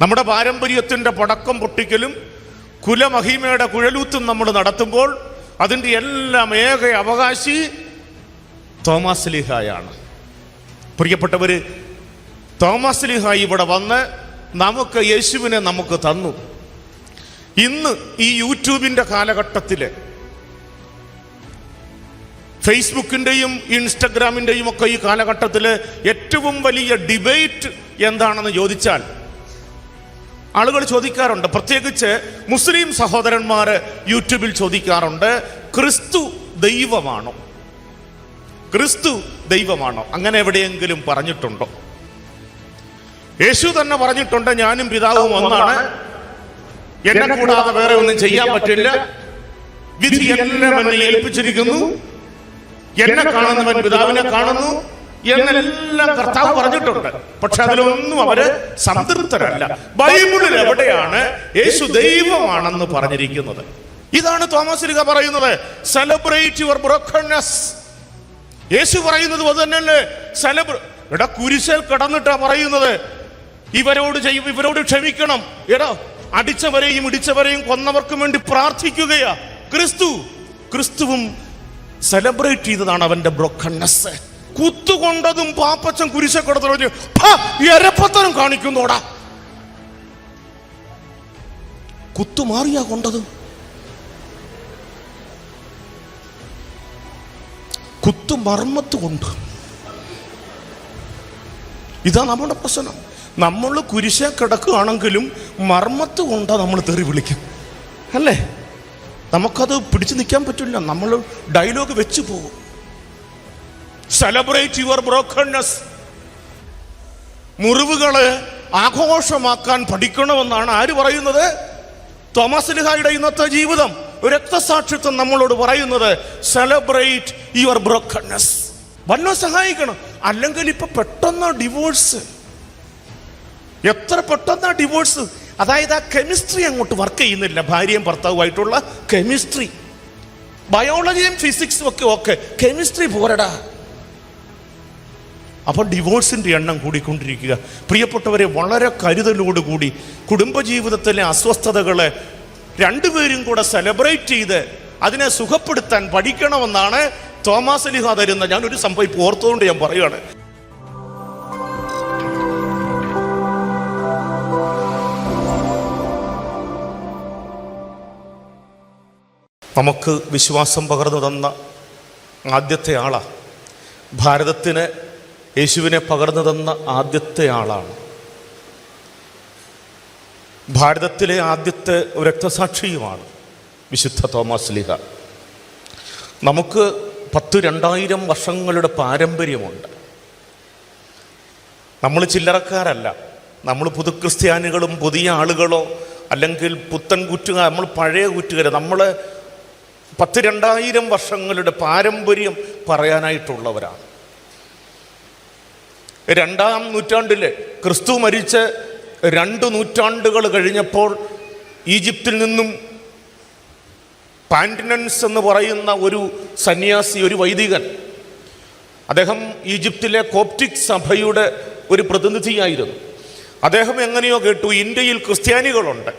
നമ്മുടെ പാരമ്പര്യത്തിന്റെ പടക്കം പൊട്ടിക്കലും കുലമഹിമയുടെ കുഴലൂത്തും നമ്മൾ നടത്തുമ്പോൾ അതിന്റെ എല്ലാം ഏക അവകാശി തോമസ് ലിഹായാണ്. പ്രിയപ്പെട്ടവർ തോമസ് ലിഹായി ഇവിടെ വന്ന് നമുക്ക് യേശുവിനെ നമുക്ക് തന്നു. ഇന്ന് ഈ യൂട്യൂബിന്റെ കാലഘട്ടത്തിൽ ഫേസ്ബുക്കിന്റെയും ഇൻസ്റ്റഗ്രാമിന്റെയും ഒക്കെ ഈ കാലഘട്ടത്തിൽ ഏറ്റവും വലിയ ഡിബേറ്റ് എന്താണെന്ന് ചോദിച്ചാൽ ആളുകൾ ചോദിക്കാറുണ്ട്. പ്രത്യേകിച്ച് മുസ്ലിം സഹോദരന്മാർ യൂട്യൂബിൽ ചോദിക്കാറുണ്ട് ക്രിസ്തു ദൈവമാണോ? ക്രിസ്തു ദൈവമാണോ? അങ്ങനെ എവിടെയെങ്കിലും പറഞ്ഞിട്ടുണ്ടോ? യേശു തന്നെ പറഞ്ഞിട്ടുണ്ട് ഞാനും പിതാവും ഒന്നാണ്. എന്നെ കൂടാതെ വേറെ ഒന്നും ചെയ്യാൻ പറ്റില്ല. വിധി എല്ലാം എന്നെ ഏൽപ്പിച്ചിരിക്കുന്നു. എന്നെ കാണുന്നവൻ പിതാവിനെ കാണുന്നു. എന്നെല്ലാം കർത്താവ് പറഞ്ഞിട്ടുണ്ട്. പക്ഷെ അതിലൊന്നും അവർ സംതൃപ്തരല്ല. ബൈബിളിൽ എവിടെയാണ് യേശു ദൈവമാണെന്ന് പറഞ്ഞിരിക്കുന്നത്? ഇതാണ് തോമസ് ലിക പറയുന്നത്. സെലിബ്രേറ്റ് യുവർ ബ്രോക്കൺനെസ് യേശു പറയുന്നത് അത് തന്നെയല്ലേ? സെലിബ്ര എടാ കുരിശൽ കിടന്നിട്ടാ പറയുന്നത്. ഇവരോട് ചെയ്യും ഇവരോട് ക്ഷമിക്കണം. എടാ അടിച്ചവരെയും ഇടിച്ചവരെയും കൊന്നവർക്കും വേണ്ടി പ്രാർത്ഥിക്കുകയാ. ക്രിസ്തു ക്രിസ്തുവും സെലിബ്രേറ്റ് ചെയ്തതാണ് അവന്റെ ബ്രോക്കൺനെസ് കുത്തുകൊണ്ടതും പാപ്പച്ചൻ കൊടുത്തു എരപ്പത്തനും കാണിക്കുന്നോടാ. കുത്തുമാറിയാ കൊണ്ടത്. കുത്തു മർമ്മത്ത് കൊണ്ട്. ഇതാ നമ്മുടെ പ്രശ്നം. നമ്മൾ കുരിശ കിടക്കുകയാണെങ്കിലും മർമ്മത്ത് കൊണ്ടാ നമ്മൾ തെറി വിളിക്കും. അല്ലേ? നമുക്കത് പിടിച്ചു നിൽക്കാൻ പറ്റില്ല. നമ്മൾ ഡയലോഗ് വെച്ച് പോകും. സെലിബ്രേറ്റ് യുവർ ബ്രോക്കൺനെസ് മുറിവുകൾ ആഘോഷമാക്കാൻ പഠിക്കണമെന്നാണ് ആര് പറയുന്നത്? തോമസ് ലിഹായുടെ ഇന്നത്തെ ജീവിതം. ഒരു രക്തസാക്ഷിത്വം നമ്മളോട് പറയുന്നത് സെലിബ്രേറ്റ് യുവർ ബ്രോക്കൺനെസ് വല്ലോ സഹായിക്കണം. അല്ലെങ്കിൽ ഇപ്പൊ പെട്ടെന്ന് ഡിവോഴ്സ് എത്ര പെട്ടെന്ന് ഡിവോഴ്സ് അതായത് ആ കെമിസ്ട്രി അങ്ങോട്ട് വർക്ക് ചെയ്യുന്നില്ല. ഭാര്യയും ഭർത്താവുമായിട്ടുള്ള കെമിസ്ട്രി ബയോളജിയും ഫിസിക്സും ഒക്കെ ഓക്കെ. കെമിസ്ട്രി പോരടാ. അപ്പോൾ ഡിവോഴ്സിന്റെ എണ്ണം കൂടിക്കൊണ്ടിരിക്കുക. പ്രിയപ്പെട്ടവരെ വളരെ കരുതലോടുകൂടി കുടുംബജീവിതത്തിലെ അസ്വസ്ഥതകളെ രണ്ടുപേരും കൂടെ സെലിബ്രേറ്റ് ചെയ്ത് അതിനെ സുഖപ്പെടുത്താൻ പഠിക്കണമെന്നാണ് തോമസ് ലിഹ തരുന്ന ഞാനൊരു സംഭവം ഇപ്പോൾ ഓർത്തുകൊണ്ട് ഞാൻ പറയുകയാണ് നമുക്ക് വിശ്വാസം പകർന്നു തന്ന ആദ്യത്തെ ആളാണ് ഭാരതത്തിന് യേശുവിനെ പകർന്നു തന്ന ആദ്യത്തെ ആളാണ്. ഭാരതത്തിലെ ആദ്യത്തെ രക്തസാക്ഷിയുമാണ് വിശുദ്ധ തോമസ് ലിഹ. നമുക്ക് പത്ത് രണ്ടായിരം വർഷങ്ങളുടെ പാരമ്പര്യമുണ്ട്. നമ്മൾ ചില്ലറക്കാരല്ല. നമ്മൾ പുതുക്രിസ്ത്യാനികളും പുതിയ ആളുകളോ അല്ലെങ്കിൽ പുത്തൻ കുറ്റുകാർ നമ്മൾ പഴയ കുറ്റുകാർ. നമ്മൾ പത്ത് രണ്ടായിരം വർഷങ്ങളുടെ പാരമ്പര്യം പറയാനായിട്ടുള്ളവരാണ്. രണ്ടാം നൂറ്റാണ്ടിൽ ക്രിസ്തു മരിച്ച് രണ്ട് നൂറ്റാണ്ടുകൾ കഴിഞ്ഞപ്പോൾ ഈജിപ്തിൽ നിന്നും പാന്റിനൻസ് എന്ന് പറയുന്ന ഒരു സന്യാസി ഒരു വൈദികൻ അദ്ദേഹം ഈജിപ്തിലെ കോപ്റ്റിക് സഭയുടെ ഒരു പ്രതിനിധിയായിരുന്നു. അദ്ദേഹം എങ്ങനെയോ കേട്ടു ഇന്ത്യയിൽ ക്രിസ്ത്യാനികളുണ്ട്.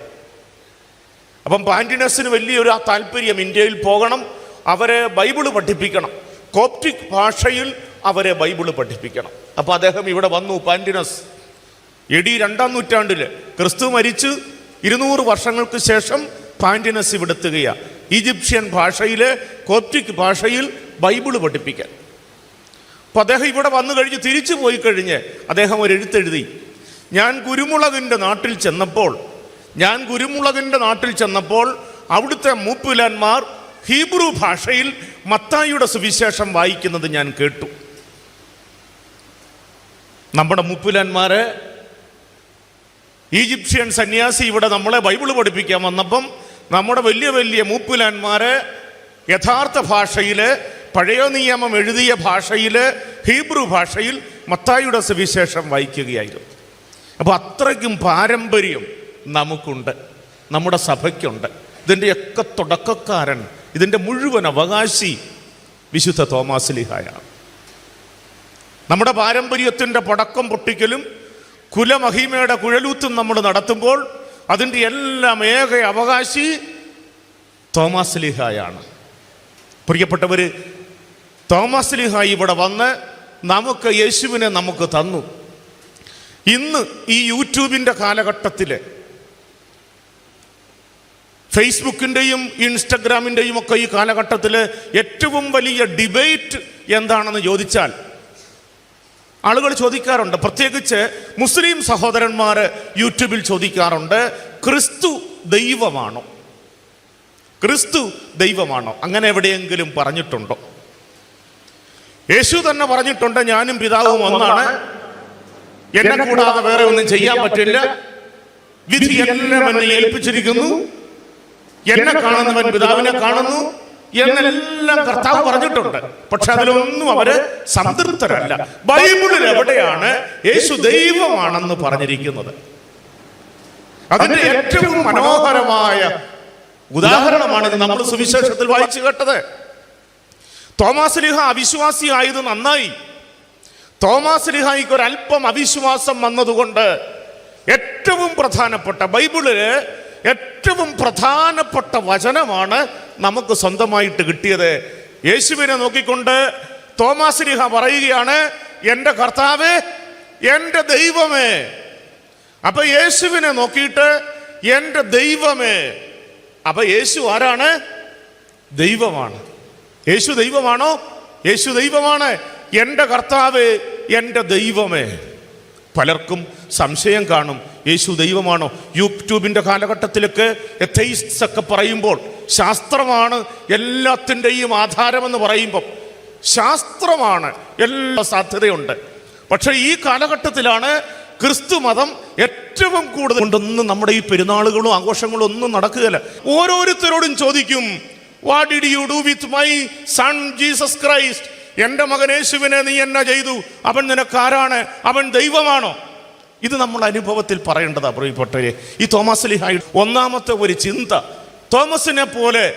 അപ്പം പാന്റിനസിന് വലിയൊരു ആ താല്പര്യം ഇന്ത്യയിൽ പോകണം അവരെ ബൈബിൾ പഠിപ്പിക്കണം. കോപ്റ്റിക് ഭാഷയിൽ അവരെ ബൈബിൾ പഠിപ്പിക്കണം. അപ്പോൾ അദ്ദേഹം ഇവിടെ വന്നു പാന്റിനസ് എ ഡി രണ്ടാം നൂറ്റാണ്ടിൽ ക്രിസ്തു മരിച്ച് ഇരുന്നൂറ് വർഷങ്ങൾക്ക് ശേഷം പാന്റിനസ് ഇവിടെത്തുകയാണ് ഈജിപ്ഷ്യൻ ഭാഷയിലെ കോപ്റ്റിക് ഭാഷയിൽ ബൈബിൾ പഠിപ്പിക്കാൻ. അപ്പോൾ അദ്ദേഹം ഇവിടെ വന്നു കഴിഞ്ഞ് തിരിച്ചു പോയി കഴിഞ്ഞ് അദ്ദേഹം ഒരു എഴുത്തെഴുതി ഞാൻ കുരുമുളകിന്റെ നാട്ടിൽ ചെന്നപ്പോൾ ഞാൻ കുരുമുളകിന്റെ നാട്ടിൽ ചെന്നപ്പോൾ അവിടുത്തെ മൂപ്പുലാന്മാർ ഹീബ്രു ഭാഷയിൽ മത്തായിയുടെ സുവിശേഷം വായിക്കുന്നത് ഞാൻ കേട്ടു. നമ്മുടെ മുപ്പിലാന്മാരെ ഈജിപ്ഷ്യൻ സന്യാസി ഇവിടെ നമ്മളെ ബൈബിൾ പഠിപ്പിക്കാൻ വന്നപ്പം നമ്മുടെ വലിയ വലിയ മൂപ്പുലാന്മാർ യഥാർത്ഥ ഭാഷയിൽ പഴയ നിയമം എഴുതിയ ഭാഷയിൽ ഹീബ്രു ഭാഷയിൽ മത്തായിയുടെ സുവിശേഷം വായിക്കുകയായിരുന്നു. അപ്പോൾ അത്രയ്ക്കും പാരമ്പര്യം നമുക്കുണ്ട് നമ്മുടെ സഭയ്ക്കുണ്ട്. ഇതിന്റെയൊക്കെ തുടക്കക്കാരൻ ഇതിന്റെ മുഴുവൻ അവകാശി വിശുദ്ധ തോമാസ് ലിഹായാണ്. നമ്മുടെ പാരമ്പര്യത്തിന്റെ പടക്കം പൊട്ടിക്കലും കുലമഹിമയുടെ കുഴലൂത്തും നമ്മൾ നടത്തുമ്പോൾ അതിന്റെ എല്ലാം ഏക അവകാശി തോമസ് ലിഹായാണ്. പ്രിയപ്പെട്ടവർ തോമസ് ലിഹായ് ഇവിടെ വന്ന് നമുക്ക് യേശുവിനെ നമുക്ക് തന്നു. ഇന്ന് ഈ യൂട്യൂബിന്റെ കാലഘട്ടത്തിൽ ഫേസ്ബുക്കിന്റെയും ഇൻസ്റ്റഗ്രാമിന്റെയും ഒക്കെ ഈ കാലഘട്ടത്തിൽ ഏറ്റവും വലിയ ഡിബേറ്റ് എന്താണെന്ന് ചോദിച്ചാൽ ആളുകൾ ചോദിക്കാറുണ്ട്. പ്രത്യേകിച്ച് മുസ്ലിം സഹോദരന്മാർ യൂട്യൂബിൽ ചോദിക്കാറുണ്ട് ക്രിസ്തു ദൈവമാണോ? ക്രിസ്തു ദൈവമാണോ? അങ്ങനെ എവിടെയെങ്കിലും പറഞ്ഞിട്ടുണ്ടോ? യേശു തന്നെ പറഞ്ഞിട്ടുണ്ട് ഞാനും പിതാവും ഒന്നാണ്. എന്നെ കൂടാതെ വേറെ ഒന്നും ചെയ്യാൻ പറ്റില്ല. വിധി എല്ലാം എന്നെ ഏൽപ്പിച്ചിരിക്കുന്നു. എന്നെ കാണുന്നവൻ പിതാവിനെ കാണുന്നു. എന്നെല്ലാം കർത്താവ് പറഞ്ഞിട്ടുണ്ട്. പക്ഷെ അതിലൊന്നും അവർ സംതൃപ്തരല്ല. ബൈബിളിൽ എവിടെയാണ് യേശു ദൈവമാണെന്ന് പറഞ്ഞിരിക്കുന്നത്? അതിന്റെ ഏറ്റവും മനോഹരമായ ഉദാഹരണമാണ് ഇത് നമ്മൾ സുവിശേഷത്തിൽ വായിച്ചു കേട്ടത്. തോമാസ് ലിഹ അവിശ്വാസിയായത് നന്നായി. തോമാസ് ലിഹായിക്ക് ഒരല്പം അവിശ്വാസം വന്നതുകൊണ്ട് ഏറ്റവും പ്രധാനപ്പെട്ട ബൈബിളിൽ ഏറ്റവും പ്രധാനപ്പെട്ട വചനമാണ് നമുക്ക് സ്വന്തമായിട്ട് കിട്ടിയത്. യേശുവിനെ നോക്കിക്കൊണ്ട് തോമാസ് ലിഹ പറയുകയാണ് എന്റെ കർത്താവ് എന്റെ ദൈവമേ. അപ്പൊ യേശുവിനെ നോക്കിയിട്ട് എന്റെ ദൈവമേ. അപ്പൊ യേശു ആരാണ്? ദൈവമാണ്. യേശു ദൈവമാണോ? യേശു ദൈവമാണ്. എന്റെ കർത്താവ് എന്റെ ദൈവമേ. പലർക്കും സംശയം കാണും. യേശു ദൈവമാണോ? യൂട്യൂബിന്റെ കാലഘട്ടത്തിലേക്ക് എത്തൈസ്റ്റ്സ് ഒക്കെ പറയുമ്പോൾ ശാസ്ത്രമാണ് എല്ലാത്തിന്റെയും ആധാരമെന്ന് പറയുമ്പം ശാസ്ത്രമാണ് എല്ലാ സാധ്യതയുണ്ട്. പക്ഷേ ഈ കാലഘട്ടത്തിലാണ് ക്രിസ്തു മതം ഏറ്റവും കൂടുതൽ കൊണ്ടൊന്നും നമ്മുടെ ഈ പെരുന്നാളുകളും ആഘോഷങ്ങളും ഒന്നും നടക്കുകയില്ല. ഓരോരുത്തരോടും ചോദിക്കും what did you do with my son Jesus Christ എന്റെ മകൻ യേശുവിനെ നീ എന്നാ ചെയ്തു? അവൻ നിനക്കാരാണ് അവൻ ദൈവമാണോ? ഇത് നമ്മൾ അനുഭവത്തിൽ പറയേണ്ടതാ പ്രിയപ്പെട്ടവരെ. ഈ തോമസ് ലിഹായി ഒന്നാമത്തെ ഒരു ചിന്ത തോമസിനെ പോലെ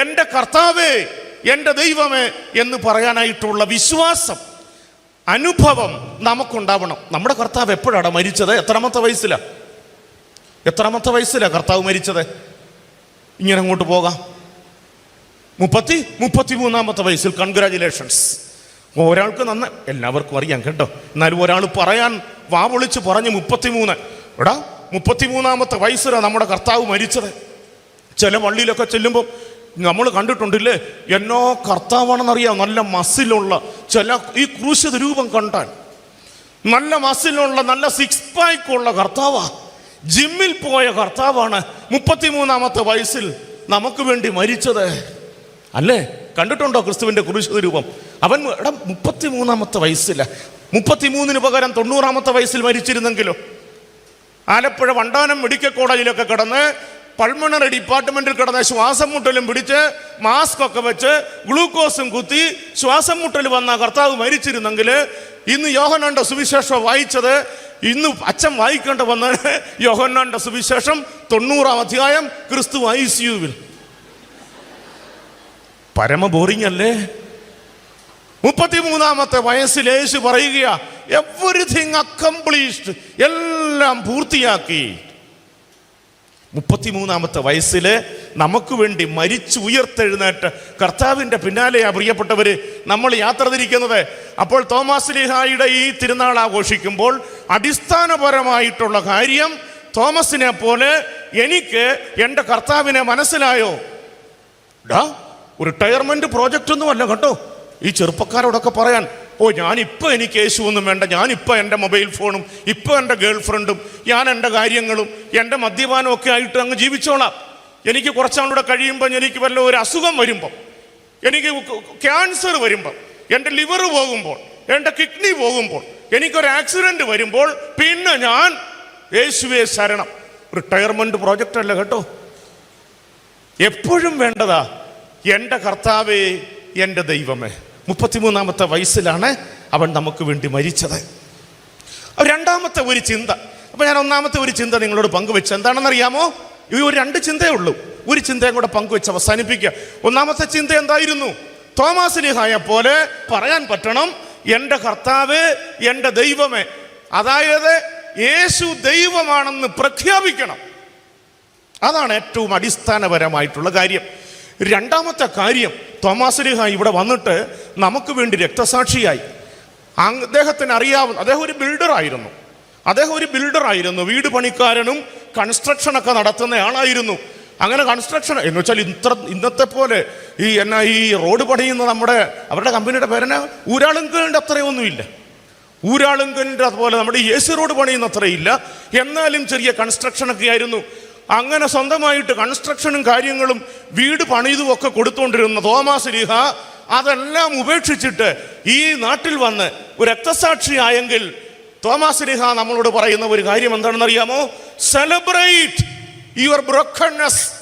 എന്റെ കർത്താവേ എന്റെ ദൈവമേ എന്ന് പറയാനായിട്ടുള്ള വിശ്വാസം അനുഭവം നമുക്കുണ്ടാവണം. നമ്മുടെ കർത്താവ് എപ്പോഴാണ് മരിച്ചത്? എത്രാമത്തെ വയസ്സിലാണ് എത്രാമത്തെ വയസ്സിലാണ് കർത്താവ് മരിച്ചത്? ഇങ്ങനെ അങ്ങോട്ട് പോകാം. മുപ്പത്തി മുപ്പത്തി മൂന്നാമത്തെ വയസ്സിൽ കൺഗ്രാചുലേഷൻസ് ഒരാൾക്ക് നന്ന എല്ലാവർക്കും അറിയാം കേട്ടോ. എന്നാലും ഒരാൾ പറയാൻ വാ പൊളിച്ച് പറഞ്ഞ് മുപ്പത്തിമൂന്ന്. എടാ മുപ്പത്തിമൂന്നാമത്തെ വയസ്സിലാണ് നമ്മുടെ കർത്താവ് മരിച്ചത്. ചില പള്ളിയിലൊക്കെ ചെല്ലുമ്പോൾ നമ്മൾ കണ്ടിട്ടുണ്ടില്ലേ എന്നോ കർത്താവാണെന്നറിയാം നല്ല മസിലുള്ള ചില ഈ ക്രൂശിത രൂപം കണ്ടാൽ. നല്ല മസിലുള്ള നല്ല സിക്സ് പായ്ക്കുള്ള കർത്താവാ. ജിമ്മിൽ പോയ കർത്താവാണ് മുപ്പത്തിമൂന്നാമത്തെ വയസ്സിൽ നമുക്ക് വേണ്ടി മരിച്ചത്. അല്ലേ? കണ്ടിട്ടുണ്ടോ ക്രിസ്തുവിന്റെ കുരിശിത രൂപം? അവൻ എടാ മുപ്പത്തിമൂന്നാമത്തെ വയസ്സില്ല മുപ്പത്തിമൂന്നിന് പകരം തൊണ്ണൂറാമത്തെ വയസ്സിൽ മരിച്ചിരുന്നെങ്കിലോ ആലപ്പുഴ വണ്ടാനം മെഡിക്കൽ കോളേജിലൊക്കെ കിടന്ന് പൾമണറി ഡിപ്പാർട്ട്മെന്റിൽ കിടന്ന് ശ്വാസം മുട്ടലും പിടിച്ച് മാസ്ക് ഒക്കെ വെച്ച് ഗ്ലൂക്കോസും കുത്തി ശ്വാസം മുട്ടൽ വന്ന കർത്താവ് മരിച്ചിരുന്നെങ്കിൽ ഇന്ന് യോഹനാന്റെ സുവിശേഷം വായിച്ചത് ഇന്ന് അച്ഛൻ വായിക്കേണ്ട വന്ന യോഹന്നാന്റെ സുവിശേഷം തൊണ്ണൂറാം അധ്യായം ക്രിസ്തു ഐ സിയുവിൽ പരമ ബോറിംഗ് അല്ലേ? മുപ്പത്തിമൂന്നാമത്തെ വയസ്സിൽ യേശു പറയുക എവറിഥിങ് അക്കംപ്ലീഷ്ഡ് എല്ലാം പൂർത്തിയാക്കി. മുപ്പത്തിമൂന്നാമത്തെ വയസ്സിൽ നമുക്ക് വേണ്ടി മരിച്ചു ഉയർത്തെഴുന്നേറ്റ് കർത്താവിന്റെ പിന്നാലെയാ പ്രിയപ്പെട്ടവര് നമ്മൾ യാത്ര തിരിക്കുന്നത്. അപ്പോൾ തോമസ് ലിഹായുടെ ഈ തിരുനാൾ ആഘോഷിക്കുമ്പോൾ അടിസ്ഥാനപരമായിട്ടുള്ള കാര്യം തോമസിനെ പോലെ എനിക്ക് എന്റെ കർത്താവിനെ മനസ്സിലായോ? ഡാ റിട്ടയർമെന്റ് പ്രോജക്റ്റ് ഒന്നും അല്ല കേട്ടോ ഈ ചെറുപ്പക്കാരോടൊക്കെ പറയാൻ ഓ ഞാനിപ്പോൾ എനിക്ക് യേശു ഒന്നും വേണ്ട. ഞാനിപ്പോൾ എന്റെ മൊബൈൽ ഫോണും ഇപ്പോൾ എന്റെ ഗേൾ ഫ്രണ്ടും ഞാൻ എന്റെ കാര്യങ്ങളും എന്റെ മദ്യപാനം ഒക്കെ ആയിട്ട് അങ്ങ് ജീവിച്ചോളാം. എനിക്ക് കുറച്ചാളൂടെ കഴിയുമ്പോൾ എനിക്ക് വല്ല ഒരു അസുഖം വരുമ്പോൾ എനിക്ക് ക്യാൻസർ വരുമ്പോൾ എന്റെ ലിവർ പോകുമ്പോൾ എന്റെ കിഡ്നി പോകുമ്പോൾ എനിക്കൊരു ആക്സിഡന്റ് വരുമ്പോൾ പിന്നെ ഞാൻ യേശുവെ ശരണം. റിട്ടയർമെന്റ് പ്രോജക്റ്റ് അല്ല കേട്ടോ. എപ്പോഴും വേണ്ടതാ എന്റെ കർത്താവേ എന്റെ ദൈവമേ. മുപ്പത്തിമൂന്നാമത്തെ വയസ്സിലാണ് അവൻ നമുക്ക് വേണ്ടി മരിച്ചത്. രണ്ടാമത്തെ ഒരു ചിന്ത. അപ്പൊ ഞാൻ ഒന്നാമത്തെ ഒരു ചിന്ത നിങ്ങളോട് പങ്കുവെച്ച് എന്താണെന്നറിയാമോ? ഈ ഒരു രണ്ട് ചിന്തയേ ഉള്ളൂ. ഒരു ചിന്തയും കൂടെ പങ്കുവെച്ച് അവസാനിപ്പിക്കുക. ഒന്നാമത്തെ ചിന്ത എന്തായിരുന്നു? തോമാസ് ലിഹായെ പോലെ പറയാൻ പറ്റണം എന്റെ കർത്താവ് എന്റെ ദൈവമേ അതായത് യേശു ദൈവമാണെന്ന് പ്രഖ്യാപിക്കണം. അതാണ് ഏറ്റവും അടിസ്ഥാനപരമായിട്ടുള്ള കാര്യം. രണ്ടാമത്തെ കാര്യം തോമാസ് ലിഹ ഇവിടെ വന്നിട്ട് നമുക്ക് വേണ്ടി രക്തസാക്ഷിയായി. അദ്ദേഹത്തിന് അറിയാവുന്ന അദ്ദേഹം ഒരു ബിൽഡറായിരുന്നു അദ്ദേഹം ഒരു ബിൽഡറായിരുന്നു വീട് പണിക്കാരനും കൺസ്ട്രക്ഷനൊക്കെ നടത്തുന്ന ആളായിരുന്നു. അങ്ങനെ കൺസ്ട്രക്ഷൻ എന്ന് വെച്ചാൽ ഇത്ര ഇന്നത്തെ പോലെ ഈ എന്നാ ഈ റോഡ് പണിയുന്ന നമ്മുടെ അവരുടെ കമ്പനിയുടെ പേരന ഊരാളുങ്കലിന്റെ അത്രയൊന്നുമില്ല. ഊരാളുങ്കലിന്റെ അതുപോലെ നമ്മുടെ എ സി റോഡ് പണിയുന്ന അത്രയില്ല. എന്നാലും ചെറിയ കൺസ്ട്രക്ഷനൊക്കെ ആയിരുന്നു. അങ്ങനെ സ്വന്തമായിട്ട് കൺസ്ട്രക്ഷനും കാര്യങ്ങളും വീട് പണിതും ഒക്കെ കൊടുത്തുകൊണ്ടിരുന്ന തോമാസ് ലീഹ അതെല്ലാം ഉപേക്ഷിച്ചിട്ട് ഈ നാട്ടിൽ വന്ന് ഒരു രക്തസാക്ഷിയായെങ്കിൽ തോമാസ് ലീഹ നമ്മളോട് പറയുന്ന ഒരു കാര്യം എന്താണെന്ന് അറിയാമോ സെലിബ്രേറ്റ് യുവർ ബ്രോക്കൺനെസ്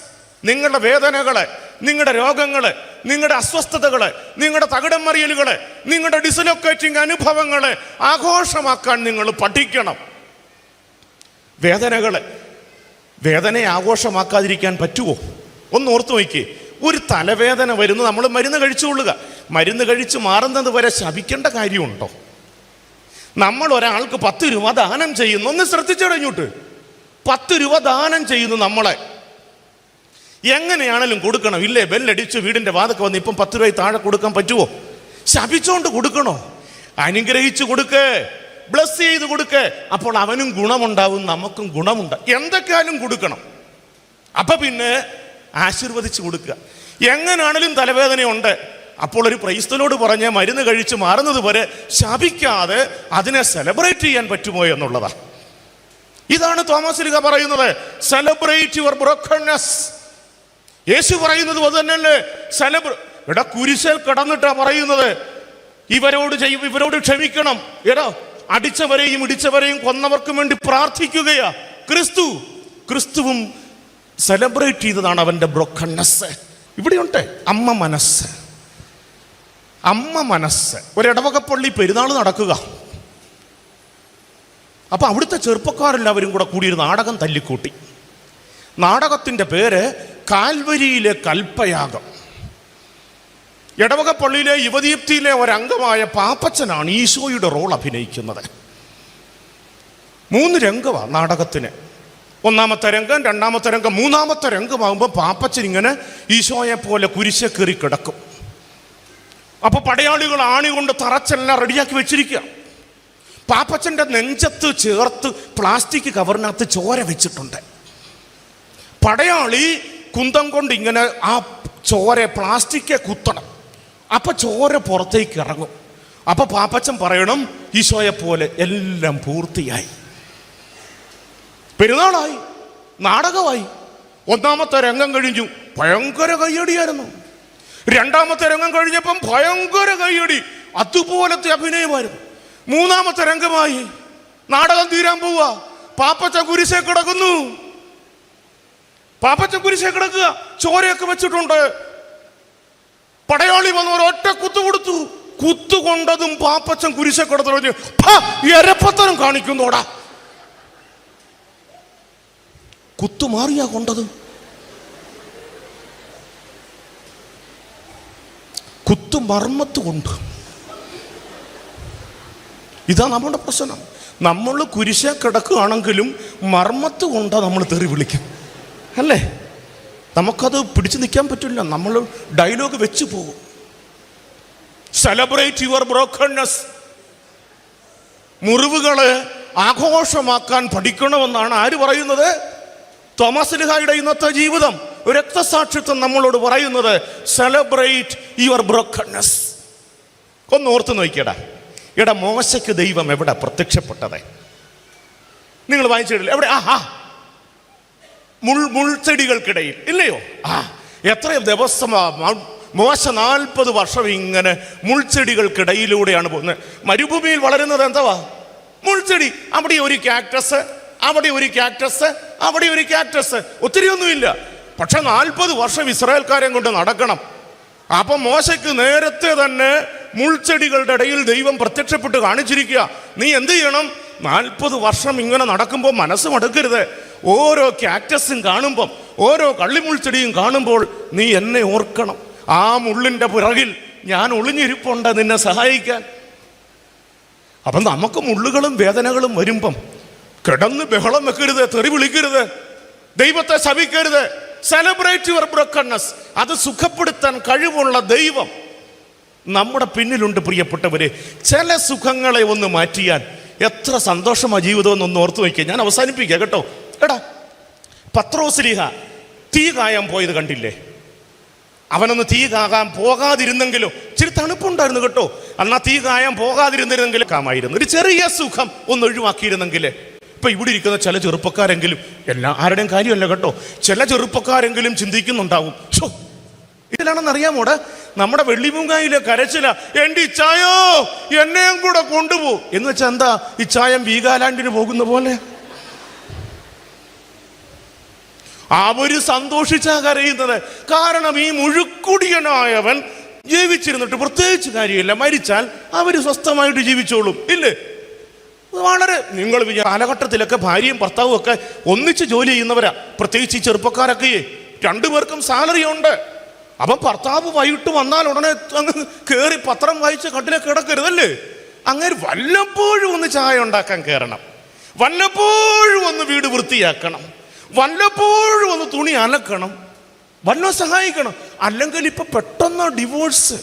നിങ്ങളുടെ വേദനകളെ നിങ്ങളുടെ രോഗങ്ങളെ നിങ്ങളുടെ അസ്വസ്ഥതകളെ നിങ്ങളുടെ തകിടം മറിയലുകളെ നിങ്ങളുടെ ഡിസ്ലൊക്കേറ്റിംഗ് അനുഭവങ്ങളെ ആഘോഷമാക്കാൻ നിങ്ങൾ പഠിക്കണം. വേദനകളെ വേദനയെ ആഘോഷമാക്കാതിരിക്കാൻ പറ്റുമോ ഒന്ന് ഓർത്തു നോക്കിയേ. ഒരു തലവേദന വരുന്നു നമ്മൾ മരുന്ന് കഴിച്ചുകൊള്ളുക. മരുന്ന് കഴിച്ച് മാറുന്നത് വരെ ശപിക്കേണ്ട കാര്യമുണ്ടോ? നമ്മൾ ഒരാൾക്ക് പത്ത് രൂപ ദാനം ചെയ്യുന്നു. ഒന്ന് ശ്രദ്ധിച്ചടഞ്ഞോട്ട് പത്ത് രൂപ ദാനം ചെയ്യുന്നു നമ്മളെ. എങ്ങനെയാണേലും കൊടുക്കണം. ഇല്ലേ ബെല്ലടിച്ച് വീടിന്റെ വാതൊക്കെ വന്ന് ഇപ്പം പത്ത് രൂപ താഴെ കൊടുക്കാൻ പറ്റുമോ ശപിച്ചോണ്ട് കൊടുക്കണോ? അനുഗ്രഹിച്ചു കൊടുക്ക്. ബ്ലസ് ചെയ്ത് കൊടുക്ക്. അപ്പോൾ അവനും ഗുണമുണ്ടാവും നമുക്കും ഗുണമുണ്ട്. എന്തൊക്കെയാലും കൊടുക്കണം. അപ്പൊ പിന്നെ ആശീർവദിച്ച് കൊടുക്കുക. എങ്ങനാണേലും തലവേദനയുണ്ട്. അപ്പോൾ ഒരു പ്രൈസ്തലോട് പറഞ്ഞ് മരുന്ന് കഴിച്ച് മാറുന്നത് വരെ ശപിക്കാതെ അതിനെ സെലിബ്രേറ്റ് ചെയ്യാൻ പറ്റുമോ എന്നുള്ളതാണ് ഇതാണ് തോമസ് ലിഗ പറയുന്നത്. സെലിബ്രേറ്റ് യുവർ ബ്രോക്കൺനെസ് യേശു പറയുന്നത് അത് തന്നെയല്ലേ. സെലിബ്ര എടാ കുരിശൽ കടന്നിട്ടാ പറയുന്നത്. ഇവരോട് ചെയ്യും ഇവരോട് ക്ഷമിക്കണം. എടാ അടിച്ചവരെയും ഇടിച്ചവരെയും കൊന്നവർക്കും വേണ്ടി പ്രാർത്ഥിക്കുകയാ. ക്രിസ്തു ക്രിസ്തുവും സെലിബ്രേറ്റ് ചെയ്തതാണ് അവന്റെ ബ്രോക്കണ്സ് ഇവിടെയുണ്ട് അമ്മ മനസ്സ്. അമ്മ മനസ്സ്. ഒരിടവകപ്പള്ളി പെരുന്നാൾ നടക്കുക. അപ്പം അവിടുത്തെ ചെറുപ്പക്കാരെല്ലാവരും കൂടെ കൂടി ഒരു നാടകം തല്ലിക്കൂട്ടി. നാടകത്തിന്റെ പേര് കാൽവരിയിലെ കൽപ്പയാഗം. ഇടവകപ്പള്ളിയിലെ യുവദീപ്തിയിലെ ഒരംഗമായ പാപ്പച്ചനാണ് ഈശോയുടെ റോൾ അഭിനയിക്കുന്നത്. മൂന്ന് രംഗമാണ് നാടകത്തിന്. ഒന്നാമത്തെ രംഗം രണ്ടാമത്തെ രംഗം മൂന്നാമത്തെ രംഗമാകുമ്പോൾ പാപ്പച്ചൻ ഇങ്ങനെ ഈശോയെ പോലെ കുരിശ കയറി കിടക്കും. അപ്പോൾ പടയാളികൾ ആണി കൊണ്ട് തറച്ചെല്ലാം റെഡിയാക്കി വെച്ചിരിക്കുക പാപ്പച്ചന്റെ നെഞ്ചത്ത് ചേർത്ത് പ്ലാസ്റ്റിക് കവറിനകത്ത് ചോര വെച്ചിട്ടുണ്ട്. പടയാളി കുന്തം കൊണ്ട് ഇങ്ങനെ ആ ചോര പ്ലാസ്റ്റിക്കെ കുത്തണം. അപ്പൊ ചോര പുറത്തേക്ക് ഇറങ്ങും. അപ്പൊ പാപ്പച്ചൻ പറയണം ഈശോയെ പോലെ എല്ലാം പൂർത്തിയായി. പെരുന്നാളായി നാടകമായി. ഒന്നാമത്തെ രംഗം കഴിഞ്ഞു ഭയങ്കര കയ്യടിയായിരുന്നു. രണ്ടാമത്തെ രംഗം കഴിഞ്ഞപ്പം ഭയങ്കര കയ്യടി അതുപോലത്തെ അഭിനയമായിരുന്നു. മൂന്നാമത്തെ രംഗമായി നാടകം തീരാൻ പോവുക. പാപ്പച്ച കുരിശെ കിടക്കുന്നു. പാപ്പച്ച കുരിശെ കിടക്കുക. ചോരയൊക്കെ വെച്ചിട്ടുണ്ട്. പടയാളി വന്ന് ഒരൊറ്റ കുത്തു കൊടുത്തു. കുത്തു കൊണ്ടതും പാപ്പച്ചൻ കുരിശെ കിടന്നു എരപ്പത്തനം കാണിക്കുന്നോടാ. കുത്തു മാറിയാ കൊണ്ടത്. കുത്തു മർമ്മത്ത് കൊണ്ട്. ഇതാ നമ്മുടെ പ്രശ്നം. നമ്മൾ കുരിശ കിടക്കുകയാണെങ്കിലും മർമ്മത്ത് കൊണ്ടാ നമ്മൾ തെറി വിളിക്കും. അല്ലേ? നമുക്കത് പിടിച്ചു നിൽക്കാൻ പറ്റില്ല. നമ്മൾ ഡയലോഗ് വെച്ചു പോകും. സെലിബ്രേറ്റ് യുവർ ബ്രോക്കൺനെസ് മുറിവുകളെ ആഘോഷമാക്കാൻ പഠിക്കണമെന്നാണ് ആര് പറയുന്നത്? തോമസ് ലിഹായുടെ ഇന്നത്തെ ജീവിതം. രക്തസാക്ഷിത്വം നമ്മളോട് പറയുന്നത് സെലിബ്രേറ്റ് യുവർ ബ്രോക്കൺനെസ് ഒന്ന് ഓർത്ത് നോക്കിയടാ. എടാ മോശയ്ക്ക് ദൈവം എവിടെ പ്രത്യക്ഷപ്പെട്ടത്? നിങ്ങൾ വായിച്ചിട്ടില്ല? എവിടെ? ആ മുൾ മുൾച്ചെടികൾക്കിടയിൽ ഇല്ലയോ? ആ എത്ര ദിവസം മോശ നാൽപ്പത് വർഷം ഇങ്ങനെ മുൾച്ചെടികൾക്കിടയിലൂടെയാണ് പോകുന്നത്. മരുഭൂമിയിൽ വളരുന്നത് എന്തവാ? മുൾച്ചെടി അവിടെ ഒരു ക്യാക്ടസ് അവിടെ ഒരു ക്യാക്ടസ് അവിടെ ഒരു ക്യാക്ടസ് ഒത്തിരി ഒന്നുമില്ല. പക്ഷെ നാൽപ്പത് വർഷം ഇസ്രായേൽക്കാരെ കൊണ്ട് നടക്കണം. അപ്പൊ മോശയ്ക്ക് നേരത്തെ തന്നെ മുൾച്ചെടികളുടെ ഇടയിൽ ദൈവം പ്രത്യക്ഷപ്പെട്ട് കാണിച്ചിരിക്കുക. നീ എന്ത് ചെയ്യണം? നാൽപ്പത് വർഷം ഇങ്ങനെ നടക്കുമ്പോൾ മനസ്സ് മടുക്കരുത് ഓരോ ക്യാക്ടസും കാണുമ്പം ഓരോ കള്ളിമുൾച്ചെടിയും കാണുമ്പോൾ നീ എന്നെ ഓർക്കണം. ആ മുള്ളിന്റെ പുറകിൽ ഞാൻ ഒളിഞ്ഞിരിപ്പുണ്ട് നിന്നെ സഹായിക്കാൻ. അപ്പം നമുക്ക് മുള്ളുകളും വേദനകളും വരുമ്പം കിടന്ന് ബഹളം വെക്കരുത് തെറി വിളിക്കരുത് ദൈവത്തെ ശപിക്കരുത്. സെലിബ്രേറ്റ് യുവർ ബ്രോക്കൺനെസ് അത് സുഖപ്പെടുത്താൻ കഴിവുള്ള ദൈവം നമ്മുടെ പിന്നിലുണ്ട് പ്രിയപ്പെട്ടവരെ. ചില സുഖങ്ങളെ ഒന്ന് മാറ്റിയാൽ എത്ര സന്തോഷമാണ് ജീവിതം എന്നൊന്ന് ഓർത്തു വയ്ക്കുക ഞാൻ അവസാനിപ്പിക്കുക കേട്ടോ. എടാ പത്രോസ്ലിഹ തീ കായാൻ പോയത് കണ്ടില്ലേ? അവനൊന്ന് തീ കാകാൻ പോകാതിരുന്നെങ്കിലോ ഇച്ചിരി തണുപ്പുണ്ടായിരുന്നു കേട്ടോ. അന്നാ തീ കായാൻ പോകാതിരുന്നിരുന്നെങ്കിലും കാമായിരുന്നു. ഒരു ചെറിയ സുഖം ഒന്ന് ഒഴിവാക്കിയിരുന്നെങ്കിൽ ഇപ്പൊ ഇവിടെ ഇരിക്കുന്ന ചില ചെറുപ്പക്കാരെങ്കിലും എല്ലാ ആരുടെയും കാര്യമല്ല കേട്ടോ. ചില ചെറുപ്പക്കാരെങ്കിലും ചിന്തിക്കുന്നുണ്ടാവും. ഇതിലാണെന്ന് അറിയാമോടെ നമ്മുടെ വെള്ളിമുങ്ങായിലെ കരച്ചില. എന്റെ ഇച്ചായോ എന്നെയും കൂടെ കൊണ്ടുപോ. എന്ന് വെച്ചാൽ എന്താ? ഇച്ചായം വീഗാലാൻഡിന് പോകുന്ന പോലെ. അവർ സന്തോഷിച്ചാ കരയുന്നത്. കാരണം ഈ മുഴുക്കുടിയനായവൻ ജീവിച്ചിരുന്നിട്ട് പ്രത്യേകിച്ച് കാര്യമില്ല. മരിച്ചാൽ അവർ സ്വസ്ഥമായിട്ട് ജീവിച്ചോളും. ഇല്ലേ? വളരെ നിങ്ങൾ കാലഘട്ടത്തിലൊക്കെ ഭാര്യയും ഭർത്താവും ഒക്കെ ഒന്നിച്ച് ജോലി ചെയ്യുന്നവരാ. പ്രത്യേകിച്ച് ഈ ചെറുപ്പക്കാരൊക്കെ രണ്ടുപേർക്കും സാലറി ഉണ്ട്. അപ്പം ഭർത്താവ് വൈകിട്ട് വന്നാൽ ഉടനെ അങ്ങ് കയറി പത്രം വായിച്ച് കട്ടിലെ കിടക്കരുതല്ലേ? അങ്ങനെ വല്ലപ്പോഴും ഒന്ന് ചായ ഉണ്ടാക്കാൻ കയറണം. വല്ലപ്പോഴും ഒന്ന് വീട് വൃത്തിയാക്കണം. വല്ലപ്പോഴും ഒന്ന് തുണി അലക്കണം. വല്ല സഹായിക്കണം. അല്ലെങ്കിൽ ഇപ്പൊ പെട്ടെന്ന് ഡിവോഴ്സ്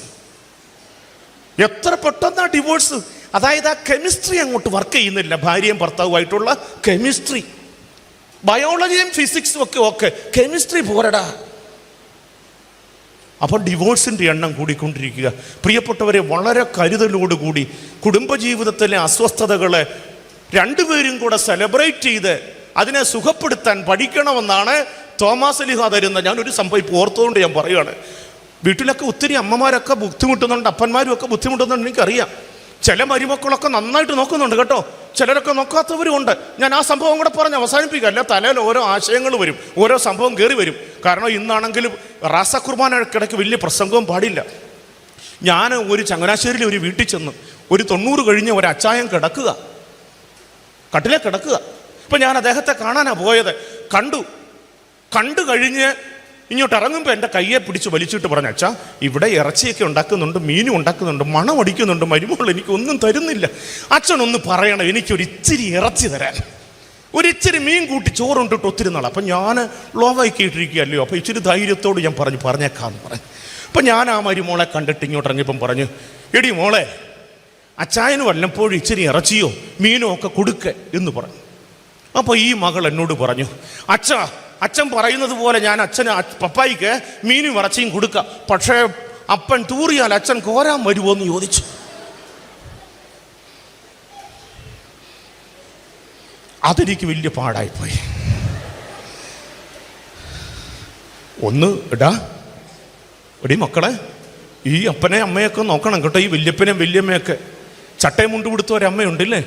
എത്ര പെട്ടെന്ന് ഡിവോഴ്സ് അതായത് ആ കെമിസ്ട്രി അങ്ങോട്ട് വർക്ക് ചെയ്യുന്നില്ല. ഭാര്യയും ഭർത്താവുമായിട്ടുള്ള കെമിസ്ട്രി ബയോളജിയും ഫിസിക്സും ഒക്കെ ഓക്കെ കെമിസ്ട്രി പോരടാ. അപ്പോൾ ഡിവോഴ്സിന്റെ എണ്ണം കൂടിക്കൊണ്ടിരിക്കുക. പ്രിയപ്പെട്ടവരെ വളരെ കരുതലോടുകൂടി കുടുംബജീവിതത്തിലെ അസ്വസ്ഥതകളെ രണ്ടുപേരും കൂടെ സെലിബ്രേറ്റ് ചെയ്ത് അതിനെ സുഖപ്പെടുത്താൻ പഠിക്കണമെന്നാണ് തോമസ് അലിഹ തരുന്ന ഞാനൊരു സംഭവം ഇപ്പോൾ ഓർത്തുകൊണ്ട് ഞാൻ പറയുകയാണ് വീട്ടിലൊക്കെ ഒത്തിരി അമ്മമാരൊക്കെ ബുദ്ധിമുട്ടുന്നുണ്ട് അപ്പന്മാരും ഒക്കെ ബുദ്ധിമുട്ടുന്നുണ്ട് എനിക്കറിയാം. ചില മരുമക്കളൊക്കെ നന്നായിട്ട് നോക്കുന്നുണ്ട് കേട്ടോ. ചിലരൊക്കെ നോക്കാത്തവരും ഉണ്ട്. ഞാൻ ആ സംഭവം കൂടെ പറഞ്ഞ് അവസാനിപ്പിക്കുക അല്ല? തലയിൽ ഓരോ ആശയങ്ങൾ വരും. ഓരോ സംഭവം കയറി വരും. കാരണം ഇന്നാണെങ്കിലും റാസക്കുർബാനക്കിടയ്ക്ക് വലിയ പ്രസംഗവും പാടില്ല. ഞാൻ ഒരു ചങ്ങനാശ്ശേരിയിൽ ഒരു വീട്ടിൽ ചെന്ന് ഒരു തൊണ്ണൂറ് കഴിഞ്ഞ് ഒരു അച്ചായം കിടക്കുക. കട്ടിലെ കിടക്കുക. ഇപ്പം ഞാൻ അദ്ദേഹത്തെ കാണാനാണ് പോയത്. കണ്ടു. കണ്ടു കഴിഞ്ഞ് ഇങ്ങോട്ട് ഇറങ്ങുമ്പോൾ എന്റെ കയ്യെ പിടിച്ച് വലിച്ചിട്ട് പറഞ്ഞു അച്ഛാ ഇവിടെ ഇറച്ചിയൊക്കെ ഉണ്ടാക്കുന്നുണ്ട് മീനും ഉണ്ടാക്കുന്നുണ്ട് മണം അടിക്കുന്നുണ്ട് മരുമോൾ എനിക്കൊന്നും തരുന്നില്ല. അച്ഛനൊന്ന് പറയണം എനിക്കൊരു ഇച്ചിരി ഇറച്ചി തരാൻ. ഒരിച്ചിരി മീൻ കൂട്ടി ചോറുണ്ടിട്ട് ഒത്തിരി നാൾ അപ്പം ഞാൻ ലോവായി കേട്ടിരിക്കുകയല്ലോ അപ്പോൾ ഇച്ചിരി ധൈര്യത്തോട് ഞാൻ പറഞ്ഞു പറഞ്ഞേക്കാന്ന് പറഞ്ഞു അപ്പം ഞാൻ ആ മരുമോളെ കണ്ടിട്ട് ഇങ്ങോട്ട് ഇറങ്ങിയപ്പം പറഞ്ഞു എടി മോളെ അച്ചായന് വല്ലപ്പോഴും ഇച്ചിരി ഇറച്ചിയോ മീനോ ഒക്കെ കൊടുക്ക എന്ന് പറഞ്ഞു. അപ്പോൾ ഈ മകൾ എന്നോട് പറഞ്ഞു അച്ഛ അച്ഛൻ പറയുന്നത് പോലെ ഞാൻ അച്ഛന് പപ്പായിക്ക് മീനും ഇറച്ചിയും കൊടുക്കാം. പക്ഷേ അപ്പൻ തൂറിയാൽ അച്ഛൻ കോരാൻ വരുമോ എന്ന് ചോദിച്ചു. അതെനിക്ക് വലിയ പാടായിപ്പോയി. ഒന്ന് ഇടാ എടി മക്കളെ ഈ അപ്പനെ അമ്മയൊക്കെ നോക്കണം കേട്ടോ ഈ വല്യപ്പനെയും വല്യമ്മയൊക്കെ. ചട്ടയും മുണ്ട് കൊടുത്ത ഒരമ്മയുണ്ടല്ലേ?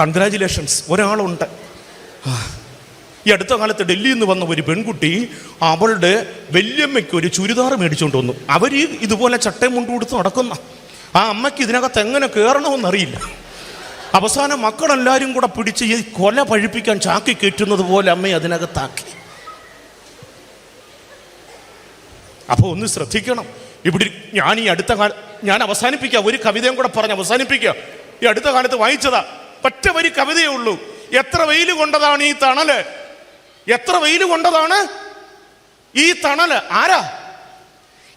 കൺഗ്രാചുലേഷൻസ് ഒരാളുണ്ട്. ആ. ഈ അടുത്ത കാലത്ത് ഡൽഹിയിൽ നിന്ന് വന്ന ഒരു പെൺകുട്ടി അവളുടെ വല്യമ്മയ്ക്ക് ഒരു ചുരിദാർ മേടിച്ചുകൊണ്ട് വന്നു. അവർ ഇതുപോലെ ചട്ടയും മുണ്ട് കൊടുത്ത് നടക്കുന്ന ആ അമ്മയ്ക്ക് ഇതിനകത്ത് എങ്ങനെ കയറണമെന്നറിയില്ല അവസാനം മക്കളെല്ലാവരും കൂടെ പിടിച്ച് ഈ കൊല പഴിപ്പിക്കാൻ ചാക്കി കയറ്റുന്നത് പോലെ അമ്മയെ അതിനകത്താക്കി. അപ്പോൾ ഒന്ന് ശ്രദ്ധിക്കണം. ഇവിടെ ഞാൻ ഈ അടുത്ത കാല ഞാൻ അവസാനിപ്പിക്കുക ഒരു കവിതയും കൂടെ പറഞ്ഞ് അവസാനിപ്പിക്കുക ഈ അടുത്ത കാലത്ത് വായിച്ചതാ. പറ്റ ഒരു കവിതയേ ഉള്ളൂ. എത്ര വെയിൽ കൊണ്ടതാണ് ഈ തണൽ? എത്ര വെയിൽ കൊണ്ടതാണ്? ഈ തണൽ. ആരാ?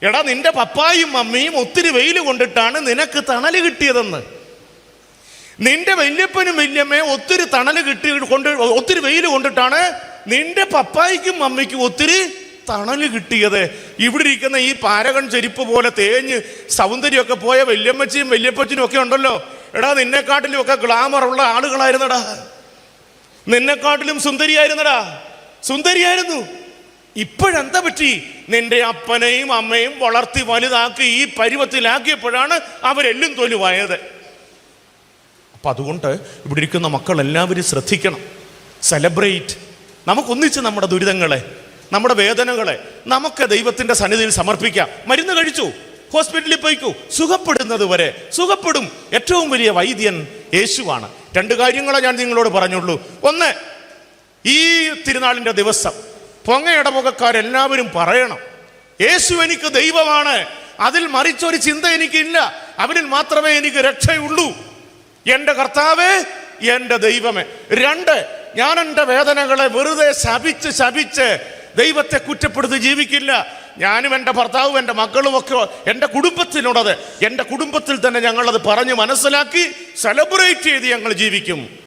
എടാ നിന്റെ പപ്പായും മമ്മിയും ഒത്തിരി വെയിൽ കൊണ്ടിട്ടാണ് നിനക്ക് തണൽ കിട്ടിയതെന്ന്. നിന്റെ വല്യപ്പനും വല്യമ്മയും ഒത്തിരി തണൽ കിട്ടി കൊണ്ട് ഒത്തിരി വെയിൽ കൊണ്ടിട്ടാണ് നിന്റെ പപ്പായിക്കും മമ്മിക്കും ഒത്തിരി തണൽ കിട്ടിയത്. ഇവിടെ ഇരിക്കുന്ന ഈ പാരകൺ ചെരുപ്പ് പോലെ തേഞ്ഞ് സൗന്ദര്യമൊക്കെ പോയ വല്യമ്മച്ചിയും വല്യപ്പച്ചനും ഒക്കെ ഉണ്ടല്ലോ. എടാ നിന്നെക്കാട്ടിലും ഒക്കെ ഗ്ലാമർ ഉള്ള ആളുകളായിരുന്നടാ. നിന്നെക്കാട്ടിലും സുന്ദരിയായിരുന്നടാ. സുന്ദരിയായിരുന്നു. ഇപ്പോഴെന്താ പറ്റി? നിന്റെ അപ്പനെയും അമ്മയും വളർത്തി വലുതാക്കി ഈ പരുവത്തിലാക്കിയപ്പോഴാണ് അവരെല്ലും തൊലുവായത്. അപ്പൊ അതുകൊണ്ട് ഇവിടെ ഇരിക്കുന്ന മക്കൾ എല്ലാവരും ശ്രദ്ധിക്കണം. സെലിബ്രേറ്റ് നമുക്കൊന്നിച്ച് നമ്മുടെ ദുരിതങ്ങളെ നമ്മുടെ വേദനകളെ നമുക്ക് ദൈവത്തിന്റെ സന്നിധിയിൽ സമർപ്പിക്കാം. മരുന്ന് കഴിച്ചു ഹോസ്പിറ്റലിൽ പോയിക്കൂ സുഖപ്പെടുന്നത് വരെ. സുഖപ്പെടും. ഏറ്റവും വലിയ വൈദ്യൻ യേശുവാണ്. രണ്ട് കാര്യങ്ങളെ ഞാൻ നിങ്ങളോട് പറഞ്ഞുള്ളൂ. ഒന്ന് ഈ തിരുനാളിന്റെ ദിവസം പൊങ്ങ ഇടമുഖക്കാരെല്ലാവരും പറയണം. യേശു എനിക്ക് ദൈവമാണ്. അതിൽ മറിച്ചൊരു ചിന്ത എനിക്കില്ല. അവനിൽ മാത്രമേ എനിക്ക് രക്ഷയുള്ളൂ. എന്റെ കർത്താവേ എന്റെ ദൈവമേ. രണ്ട് ഞാൻ എന്റെ വേദനകളെ വെറുതെ ശപിച്ച് ശപിച്ച് ദൈവത്തെ കുറ്റപ്പെടുത്തി ജീവിക്കില്ല. ഞാനും എന്റെ ഭർത്താവും എന്റെ മക്കളും ഒക്കെ എന്റെ കുടുംബത്തിനുള്ളത് എന്റെ കുടുംബത്തിൽ തന്നെ ഞങ്ങളത് പറഞ്ഞ് മനസ്സിലാക്കി സെലിബ്രേറ്റ് ചെയ്ത് ഞങ്ങൾ ജീവിക്കും.